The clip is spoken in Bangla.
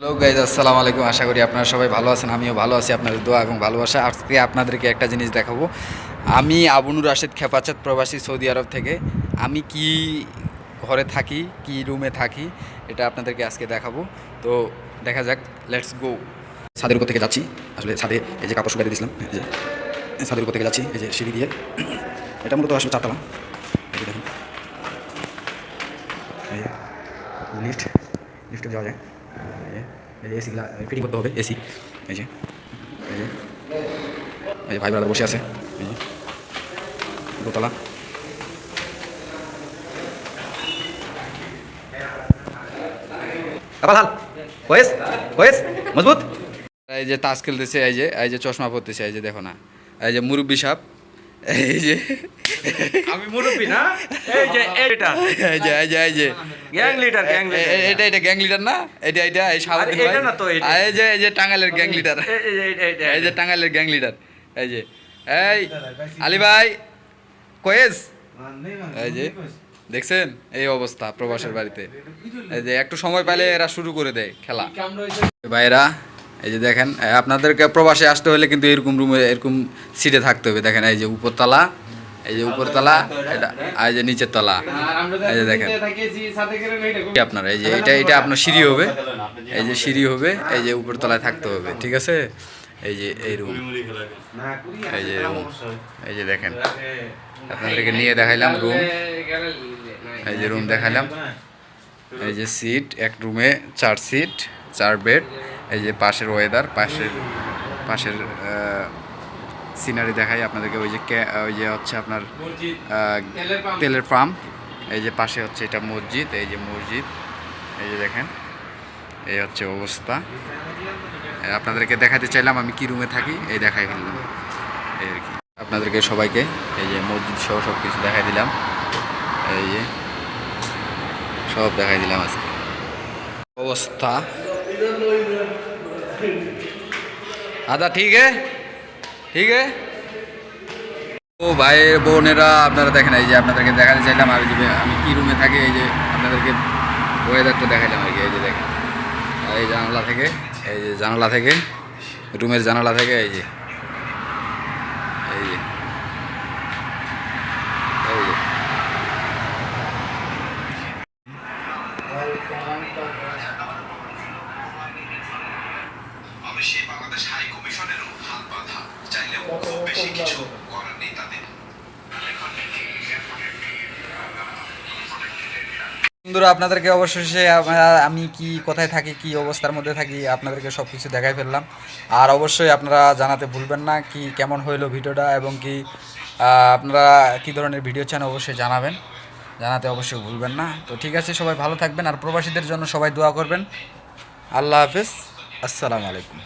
হ্যালো গাইজ আসসালামু আলাইকুম। আশা করি আপনারা সবাই ভালো আছেন, আমিও ভালো আছি। আপনাদের দোয়া এবং ভালোবাসা। আজকে আপনাদেরকে একটা জিনিস দেখাবো। আমি আবুনুর রাশেদ খেপাচাঁদ প্রবাসী সৌদি আরব থেকে। আমি কি ঘরে থাকি, কি রুমে থাকি, এটা আপনাদেরকে আজকে দেখাবো। তো দেখা যাক লেটস গো ছাদের উপর থেকে যাচ্ছি। আসলে ছাদে এই যে কাপড় শুকাতে দিয়েছিলাম যে ছাদের উপর থেকে যাচ্ছি, এই যে সিঁড়ি দিয়ে। এটা মূলত আসলে চারতলা। এই দেখুন। যাওয়া যায়। ফিটিং করতে হবে, এসি। এই যে এই যে এই যে ভাই ব্রাদার বসে আছে। এই যে, দোতলা। মজবুত? এই যে তাস খেলতেছে, এই যে এই যে চশমা পরতেছে, এই যে দেখো না। এই যে মুরব্বী সাপ। এই যে আমি মুরব্বী না? এই যে এটা। এই যে এই যে এই যে। গ্যাং লিডার গ্যাং লিডার এটা এটা গ্যাং লিডার না? এটা এটা এই এটা না তো, এটা। এই যে এই যে টাঙ্গাইলের গ্যাং লিডার এই এই যে টাঙ্গাইলের গ্যাং লিডার এই যে এই আলী ভাই কয়েস? এই যে দেখছেন? এই অবস্থা প্রবাসের বাড়িতে। এই যে একটু সময় পেলে এরা শুরু করে দেয় খেলা। ভাইরা এই যে দেখেন আপনাদেরকে প্রবাসে আসতে হলে কিন্তু এরকম রুমে এরকম সিটে থাকতে হবে দেখেন এই যে উপরতলা এই যে উপরতলা এটা এই যে নিচের তলা এই যে দেখেন আপনার এই যে এটা এটা আপনার সিঁড়ি হবে এই যে সিঁড়ি হবে এই যে উপরতলায় থাকতে হবে ঠিক আছে এই যে এই রুম এই যে রুম এই যে দেখেন আপনাদেরকে নিয়ে দেখাইলাম রুম এই যে রুম দেখাইলাম এই যে সিট এক রুমে চার সিট চার বেড এই যে পাশের ওয়েদার পাশের পাশের সিনারি দেখাই আপনাদেরকে। ওই যে ওই যে হচ্ছে আপনার তেলের পাম্প এই যে পাশে হচ্ছে এটা মসজিদ, এই যে মসজিদ। এই যে দেখেন, এই হচ্ছে অবস্থা। আপনাদেরকে দেখাতে চাইলাম, আমি কি রুমে থাকি? এই দেখাই ফেললাম। এই আর কি। আপনাদেরকে সবাইকে এই যে মসজিদ সহ সব কিছু দেখাই দিলাম। এই যে সব দেখাই দিলাম আজকে। অবস্থা। আদা, ঠিক है ঠিক है ও ভাইয়ের বোনেরা, আপনারা দেখেন, এই যে আপনাদেরকে দেখাতে চাইলাম, আমি যে আমি কি রুমে থাকি, এই যে আপনাদেরকে ওয়েদারটা দেখাইলাম আর কি, এই যে দেখেন। এই জানালা থেকে, এই যে জানালা থেকে, রুমের জানালা থেকে, এই যে এই যে এই যে। অবশ্যই বাংলাদেশ হাই কমিশনেরও হাত বাঁধা। চাইলেও খুব বেশি কিছু করার নেই তাদের। বন্ধুরা, আপনাদেরকে আমরা- আমি কি, কোথায় থাকি, কি অবস্থার মধ্যে থাকি, আপনাদেরকে সব কিছু দেখাই ফেললাম। আর অবশ্যই আপনারা জানাতে ভুলবেন না কি, কেমন হইল ভিডিওটা এবং কি আপনারা কি ধরনের ভিডিও চান অবশ্যই জানাবেন। জানাতে অবশ্যই ভুলবেন না। তো ঠিক আছে, সবাই ভালো থাকবেন। আর প্রবাসীদের জন্য সবাই দোয়া করবেন। আল্লাহ হাফিজ। আসসালামু আলাইকুম।